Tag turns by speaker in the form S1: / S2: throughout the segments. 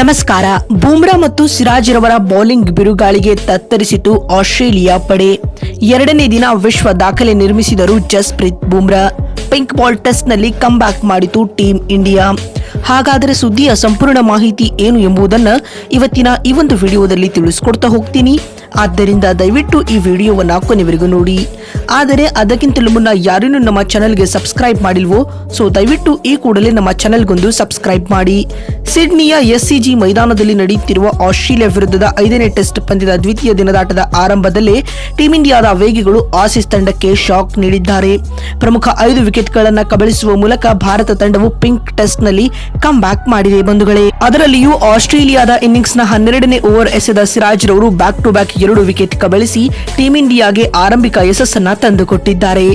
S1: ನಮಸ್ಕಾರ. ಬೂಮ್ರಾ ಮತ್ತು ಸಿರಾಜ್ರವರ bowling ಬಿರುಗಾಳಿಗೆ ತತ್ತರಿಸಿತು Australia ಪಡೆ. ಎರಡನೇ ದಿನ ವಿಶ್ವ ದಾಖಲೆ ನಿರ್ಮಿಸಿದರು ಜಸ್ಪ್ರೀತ್ ಬೂಮ್ರಾ. ಪಿಂಕ್ ಬಾಲ್ ಟೆಸ್ಟ್ನಲ್ಲಿ ಬ್ಯಾಕ್ ಮಾಡಿತು ಟೀಮ್ ಇಂಡಿಯಾ. ಹಾಗಾದರೆ ಸುದ್ದಿಯ ಸಂಪೂರ್ಣ ಮಾಹಿತಿ ಏನು ಎಂಬುದನ್ನು ಇವತ್ತಿನ ಈ ಒಂದು ವಿಡಿಯೋದಲ್ಲಿ ತಿಳಿಸ್ಕೊಡ್ತಾ ಹೋಗ್ತೀನಿ. ಆದ್ದರಿಂದ ದಯವಿಟ್ಟು ಈ ವಿಡಿಯೋವನ್ನು ಕೊನೆವರೆಗೂ ನೋಡಿ. ಆದರೆ ಅದಕ್ಕಿಂತಲೂ ಮುನ್ನ ಯಾರೇನು ನಮ್ಮ ಚಾನಲ್ಗೆ ಸಬ್ಸ್ಕ್ರೈಬ್ ಮಾಡಿಲ್ವೋ, ಸೊ ದಯವಿಟ್ಟು ಈ ಕೂಡಲೇ ನಮ್ಮ ಚಾನಲ್ಗೊಂದು ಸಬ್ಸ್ಕ್ರೈಬ್ ಮಾಡಿ. ಸಿಡ್ನಿಯ ಎಸ್ಸಿಜಿ ಮೈದಾನದಲ್ಲಿ ನಡೆಯುತ್ತಿರುವ ಆಸ್ಟ್ರೇಲಿಯಾ ವಿರುದ್ಧದ ಐದನೇ ಟೆಸ್ಟ್ ಪಂದ್ಯದ ದ್ವಿತೀಯ ದಿನದಾಟದ ಆರಂಭದಲ್ಲೇ ಟೀಂ ಇಂಡಿಯಾದ ವೇಗಿಗಳು ಆಸಿಸ್ ತಂಡಕ್ಕೆ ಶಾಕ್ ನೀಡಿದ್ದಾರೆ. ಪ್ರಮುಖ ಐದು ವಿಕೆಟ್ಗಳನ್ನು ಕಬಳಿಸುವ ಮೂಲಕ ಭಾರತ ತಂಡವು ಪಿಂಕ್ ಟೆಸ್ಟ್ನಲ್ಲಿ ಕಮ್ ಬ್ಯಾಕ್ ಮಾಡಿದೆ ಬಂಧುಗಳೇ. ಅದರಲ್ಲಿಯೂ ಆಸ್ಟ್ರೇಲಿಯಾದ ಇನ್ನಿಂಗ್ಸ್ನ ಹನ್ನೆರಡನೇ ಓವರ್ ಎಸೆದ ಸಿರಾಜ್ ರವರು ಬ್ಯಾಕ್ ಟು ಬ್ಯಾಕ್ ಎರಡು ವಿಕೆಟ್ ಕಬಳಿಸಿ ಟೀಂ ಇಂಡಿಯಾಗೆ ಆರಂಭಿಕ ಯಶಸ್ಸನ್ನ ತಂದುಕೊಟ್ಟಿದ್ದಾರೆ.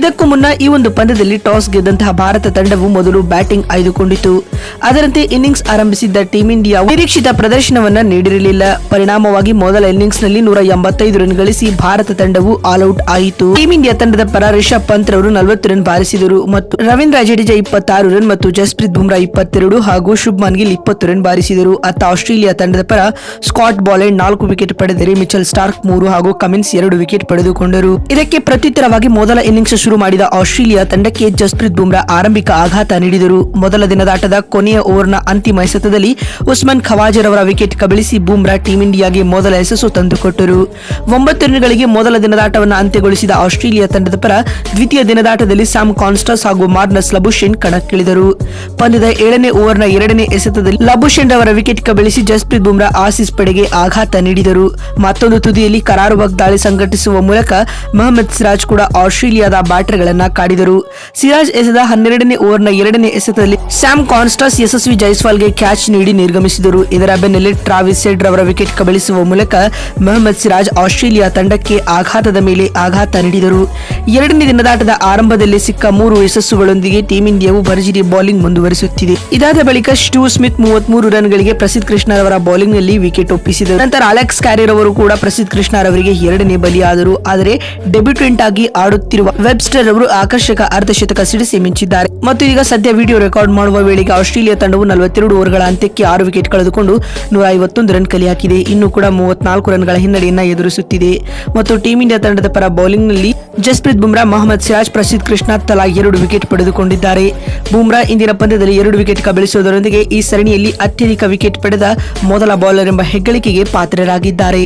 S1: ಇದಕ್ಕೂ ಮುನ್ನ ಈ ಒಂದು ಪಂದ್ಯದಲ್ಲಿ ಟಾಸ್ ಗೆದ್ದಂತಹ ಭಾರತ ತಂಡವು ಮೊದಲು ಬ್ಯಾಟಿಂಗ್ ಆಯ್ದುಕೊಂಡಿತು. ಅದರಂತೆ ಇನ್ನಿಂಗ್ಸ್ ಆರಂಭಿಸಿದ್ದ ಟೀಂ ಇಂಡಿಯಾ ನಿರೀಕ್ಷಿತ ಪ್ರದರ್ಶನವನ್ನ ನೀಡಿರಲಿಲ್ಲ. ಪರಿಣಾಮವಾಗಿ ಮೊದಲ ಇನ್ನಿಂಗ್ಸ್ನಲ್ಲಿ ನೂರ ರನ್ ಗಳಿಸಿ ಭಾರತ ತಂಡವು ಆಲ್ಔಟ್ ಆಯಿತು. ಟೀಂ ಇಂಡಿಯಾ ತಂಡದ ಪರ ರಿಷಬ್ ಪಂತ್ ರವರು ನಲವತ್ತು ರನ್ ಬಾರಿಸಿದರು ಮತ್ತು ರವೀಂದ್ರ ಜಡೇಜಾ ಇಪ್ಪತ್ತಾರು ರನ್ ಮತ್ತು ಜಸ್ಪ್ರೀತ್ ಬುಮ್ರಾ ಇಪ್ಪತ್ತೆರಡು ಹಾಗೂ ಶುಭ್ಮನ್ ಗಿಲ್ ಇಪ್ಪತ್ತು ರನ್ ಬಾರಿಸಿದರು. ಅತ್ತ ಆಸ್ಟ್ರೇಲಿಯಾ ತಂಡದ ಪರ ಸ್ಕಾಟ್ ಬಾಲೆಂಡ್ ನಾಲ್ಕು ವಿಕೆಟ್ ಪಡೆದರೆ ಮಿಚಲ್ ಸ್ಟಾರ್ಕ್ ಮೂರು ಹಾಗೂ ಕಮಿನ್ಸ್ ಎರಡು ವಿಕೆಟ್ ಪಡೆದುಕೊಂಡರು. ಇದಕ್ಕೆ ಪ್ರತ್ಯುತ್ತರವಾಗಿ ಮೊದಲ ಇನ್ನಿಂಗ್ಸ್ ಶುರು ಮಾಡಿದ ಆಸ್ಟ್ರೇಲಿಯಾ ತಂಡಕ್ಕೆ ಜಸ್ಪ್ರೀತ್ ಬುಮ್ರಾ ಆರಂಭಿಕ ಆಘಾತ ನೀಡಿದರು. ಮೊದಲ ದಿನದಾಟದ ಕೊನೆಯ ಓವರ್ನ ಅಂತಿಮ ಎಸೆತದಲ್ಲಿ ಉಸ್ಮಾನ್ ಖವಾಜರ್ ಅವರ ವಿಕೆಟ್ ಕಬಳಿಸಿ ಬೂಮ್ರಾ ಟೀಂ ಇಂಡಿಯಾಗೆ ಮೊದಲ ಯಶಸ್ಸು ತಂದುಕೊಟ್ಟರು. ಒಂಬತ್ತು ರನ್ಗಳಿಗೆ ಮೊದಲ ದಿನದಾಟವನ್ನು ಅಂತ್ಯಗೊಳಿಸಿದ ಆಸ್ಟ್ರೇಲಿಯಾ ತಂಡದ ಪರ ದ್ವಿತೀಯ ದಿನದಾಟದಲ್ಲಿ ಸ್ಯಾಮ್ ಕಾನ್ಸ್ಟಸ್ ಹಾಗೂ ಮಾರ್ನಸ್ ಲಬುಶೆನ್ ಕಣಕ್ಕಿಳಿದರು. ಪಂದ್ಯದ ಏಳನೇ ಓವರ್ನ ಎರಡನೇ ಎಸೆತದಲ್ಲಿ ಲಬುಶೆನ್ ಅವರ ವಿಕೆಟ್ ಕಬಳಿಸಿ ಜಸ್ಪ್ರೀತ್ ಬುಮ್ರಾ ಆಸೀಸ್ ಪಡೆಗೆ ಆಘಾತ ನೀಡಿದರು. ಮತ್ತೊಂದು ತುದಿಯಲ್ಲಿ ಕರಾರುವಾಗ್ ದಾಳಿ ಸಂಘಟಿಸುವ ಮೂಲಕ ಮೊಹಮ್ಮದ್ ಸಿರಾಜ್ ಕೂಡ ಆಸ್ಟ್ರೇಲಿಯಾದ ಬ್ಯಾಟರ್ಗಳನ್ನು ಕಾಡಿದರು. ಸಿರಾಜ್ ಎಸೆದ ಹನ್ನೆರಡನೇ ಓವರ್ನ ಎರಡನೇ ಎಸೆತದಲ್ಲಿ ಸ್ಯಾಮ್ ಕಾನ್ಸ್ಟಸ್ ಯಶಸ್ವಿ ಜೈಸ್ವಾಲ್ಗೆ ಕ್ಯಾಚ್ ನೀಡಿ ನಿರ್ಗಮಿಸಿದರು. ಇದರ ಬೆನ್ನಲ್ಲೇ ಟ್ರಾವಿಸ್ ಸೆಡ್ ರವರ ವಿಕೆಟ್ ಕಬಳಿಸುವ ಮೂಲಕ ಮೊಹಮ್ಮದ್ ಸಿರಾಜ್ ಆಸ್ಟ್ರೇಲಿಯಾ ತಂಡಕ್ಕೆ ಆಘಾತದ ಮೇಲೆ ಆಘಾತ ನೀಡಿದರು. ಎರಡನೇ ದಿನದಾಟದ ಆರಂಭದಲ್ಲಿ ಸಿಕ್ಕ ಮೂರು ಯಶಸ್ಸುಗಳೊಂದಿಗೆ ಟೀಂ ಇಂಡಿಯಾವು ಭರ್ಜರಿ ಬೌಲಿಂಗ್ ಮುಂದುವರಿಸುತ್ತಿದೆ. ಇದಾದ ಬಳಿಕ ಸ್ಟೂ ಸ್ಮಿತ್ ಮೂವತ್ಮೂರು ರನ್ಗಳಿಗೆ ಪ್ರಸಿದ್ಧ ಕೃಷ್ಣರವರ ಬೌಲಿಂಗ್ನಲ್ಲಿ ವಿಕೆಟ್ ಒಪ್ಪಿಸಿದರು. ನಂತರ ಅಲೆಕ್ಸ್ ಕ್ಯಾರಿಯರ್ ಅವರು ಕೂಡ ಪ್ರಸಿದ್ಧ ಕೃಷ್ಣರವರಿಗೆ ಎರಡನೇ ಬಲಿಯಾದರು. ಆದರೆ ಡೆಬ್ಯೂಟೆಂಟ್ ಆಗಿ ಆಡುತ್ತಿರುವ ವೆಬ್ಸ್ಟರ್ ಅವರು ಆಕರ್ಷಕ ಅರ್ಧಶತಕ ಸಿಡಿಸಿ ಮಿಂಚಿದ್ದಾರೆ. ಮತ್ತು ಈಗ ಸದ್ಯ ವಿಡಿಯೋ ರೆಕಾರ್ಡ್ ಮಾಡುವ ವೇಳೆಗೆ ಆಸ್ಟ್ರೇಲಿಯಾ ತಂಡವು ನಲವತ್ತೆರಡು ಓವರ್ಗಳ ಅಂತ್ಯಕ್ಕೆ ಆರು ವಿಕೆಟ್ ಕಳೆದುಕೊಂಡು ನೂರ ಐವತ್ತೊಂದು ರನ್ ಕಲಿ ಹಾಕಿದೆ ಇನ್ನು ಕೂಡ ಮೂವತ್ನಾಲ್ಕು ರನ್ಗಳ ಹಿನ್ನಡೆಯನ್ನ ಎದುರಿಸುತ್ತಿದೆ. ಮತ್ತು ಟೀಂ ಇಂಡಿಯಾ ತಂಡದ ಪರ ಬೌಲಿಂಗ್ನಲ್ಲಿ ಜಸ್ಪ್ರೀತ್ ಬುಮ್ರಾ, ಮೊಹಮ್ಮದ್ ಸಿರಾಜ್, ಪ್ರಸಿದ್ಧ ಕೃಷ್ಣ ತಲಾ ಎರಡು ವಿಕೆಟ್ ಪಡೆದುಕೊಂಡಿದ್ದಾರೆ. ಬುಮ್ರಾ ಇಂದಿನ ಪಂದ್ಯದಲ್ಲಿ ಎರಡು ವಿಕೆಟ್ ಕಬಳಿಸುವುದರೊಂದಿಗೆ ಈ ಸರಣಿಯಲ್ಲಿ ಅತ್ಯಧಿಕ ವಿಕೆಟ್ ಪಡೆದ ಮೊದಲ ಬೌಲರ್ ಎಂಬ ಹೆಗ್ಗಳಿಕೆಗೆ ಪಾತ್ರರಾಗಿದ್ದಾರೆ.